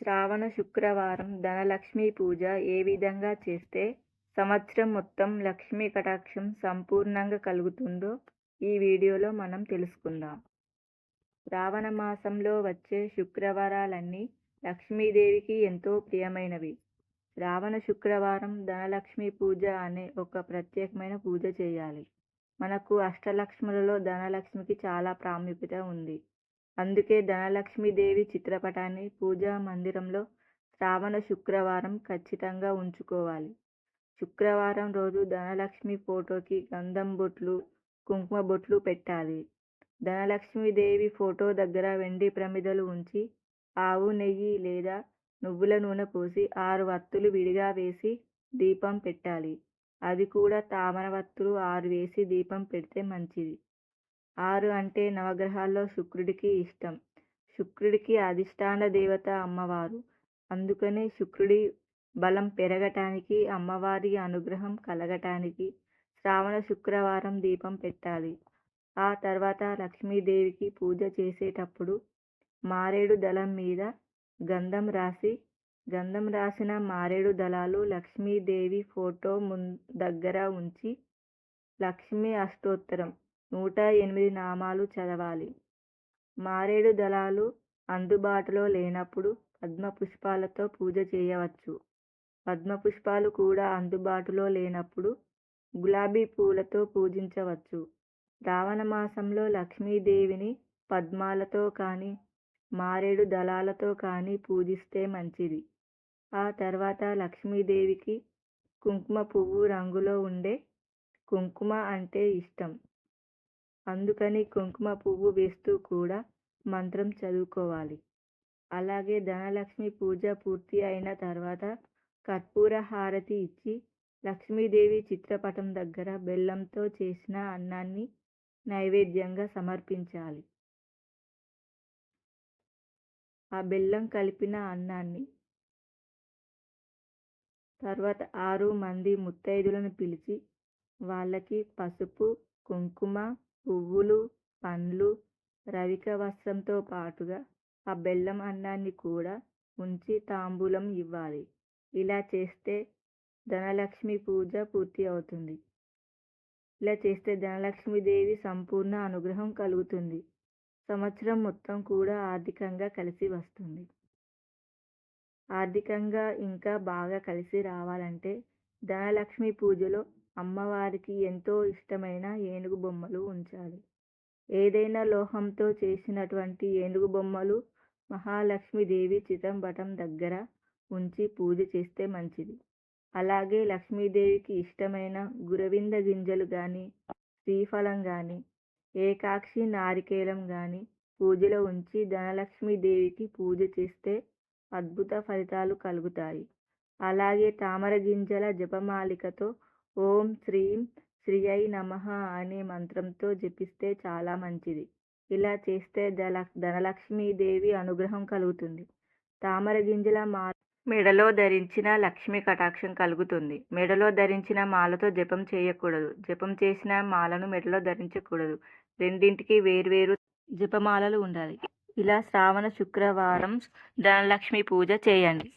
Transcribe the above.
శ్రావణ శుక్రవారం ధనలక్ష్మీ పూజ ఏ విధంగా చేస్తే సంవత్సరం మొత్తం లక్ష్మీ కటాక్షం సంపూర్ణంగా కలుగుతుందో ఈ వీడియోలో మనం తెలుసుకుందాం. శ్రావణ మాసంలో వచ్చే శుక్రవారాలన్నీ లక్ష్మీదేవికి ఎంతో ప్రియమైనవి. శ్రావణ శుక్రవారం ధనలక్ష్మి పూజ అనే ఒక ప్రత్యేకమైన పూజ చేయాలి. మనకు అష్టలక్ష్ములలో ధనలక్ష్మికి చాలా ప్రాముఖ్యత ఉంది. అందుకే ధనలక్ష్మీదేవి చిత్రపటాన్ని పూజా మందిరంలో శ్రావణ శుక్రవారం ఖచ్చితంగా ఉంచుకోవాలి. శుక్రవారం రోజు ధనలక్ష్మి ఫోటోకి గంధం బొట్లు కుంకుమ బొట్లు పెట్టాలి. ధనలక్ష్మీదేవి ఫోటో దగ్గర వెండి ప్రమిదలు ఉంచి ఆవు నెయ్యి లేదా నువ్వుల నూనె పోసి ఆరు వత్తులు విడిగా వేసి దీపం పెట్టాలి. అది కూడా తామర వత్తులు ఆరు వేసి దీపం పెడితే మంచిది. ఆరు అంటే నవగ్రహాల్లో శుక్రుడికి ఇష్టం. శుక్రుడికి అధిష్టాన దేవత అమ్మవారు. అందుకనే శుక్రుడి బలం పెరగటానికి అమ్మవారి అనుగ్రహం కలగటానికి శ్రావణ శుక్రవారం దీపం పెట్టాలి. ఆ తర్వాత లక్ష్మీదేవికి పూజ చేసేటప్పుడు మారేడు దళం మీద గంధం రాసి గంధం రాసిన మారేడు దళాలు లక్ష్మీదేవి ఫోటో ముం దగ్గర ఉంచి లక్ష్మీ అష్టోత్తరం నూట ఎనిమిది నామాలు చదవాలి. మారేడు దళాలు అందుబాటులో లేనప్పుడు పద్మ పుష్పాలతో పూజ చేయవచ్చు. పద్మ పుష్పాలు కూడా అందుబాటులో లేనప్పుడు గులాబీ పూలతో పూజించవచ్చు. శ్రావణ మాసంలో లక్ష్మీదేవిని పద్మాలతో కానీ మారేడు దళాలతో కానీ పూజిస్తే మంచిది. ఆ తర్వాత లక్ష్మీదేవికి కుంకుమ పువ్వు రంగులో ఉండే కుంకుమ అంటే ఇష్టం. అందుకని కుంకుమ పువ్వు వేస్తూ కూడా మంత్రం చదువుకోవాలి. అలాగే ధనలక్ష్మి పూజ పూర్తి అయిన తర్వాత కర్పూర హారతి ఇచ్చి లక్ష్మీదేవి చిత్రపటం దగ్గర బెల్లంతో చేసిన అన్నాన్ని నైవేద్యంగా సమర్పించాలి. ఆ బెల్లం కలిపిన అన్నాన్ని తర్వాత ఆరు మంది ముత్తైదులను పిలిచి వాళ్ళకి పసుపు కుంకుమ పువ్వులు పండ్లు రవిక వస్త్రంతో పాటుగా ఆ బెల్లం అన్నాన్ని కూడా ఉంచి తాంబూలం ఇవ్వాలి. ఇలా చేస్తే ధనలక్ష్మి పూజ పూర్తి అవుతుంది. ఇలా చేస్తే ధనలక్ష్మీదేవి సంపూర్ణ అనుగ్రహం కలుగుతుంది. సంవత్సరం మొత్తం కూడా ఆర్థికంగా కలిసి వస్తుంది. ఆర్థికంగా ఇంకా బాగా కలిసి రావాలంటే ధనలక్ష్మి పూజలో అమ్మవారికి ఎంతో ఇష్టమైన ఏనుగు బొమ్మలు ఉంచాలి. ఏదైనా లోహంతో చేసినటువంటి ఏనుగు బొమ్మలు మహాలక్ష్మీదేవి చిత్రంపటం దగ్గర ఉంచి పూజ చేస్తే మంచిది. అలాగే లక్ష్మీదేవికి ఇష్టమైన గురవింద గింజలు కానీ శ్రీఫలం కానీ ఏకాక్షి నారికేలం కానీ పూజలో ఉంచి ధనలక్ష్మీదేవికి పూజ చేస్తే అద్భుత ఫలితాలు కలుగుతాయి. అలాగే తామర గింజల జపమాలికతో ఓం శ్రీం శ్రీయై నమ అనే మంత్రంతో జపిస్తే చాలా మంచిది. ఇలా చేస్తే ధన ధనలక్ష్మీదేవి అనుగ్రహం కలుగుతుంది. తామర గింజల మా మెడలో ధరించిన లక్ష్మీ కటాక్షం కలుగుతుంది. మెడలో ధరించిన మాలతో జపం చేయకూడదు. జపం చేసిన మాలను మెడలో ధరించకూడదు. రెండింటికి వేర్వేరు జపమాలలు ఉండాలి. ఇలా శ్రావణ శుక్రవారం ధనలక్ష్మి పూజ చేయండి.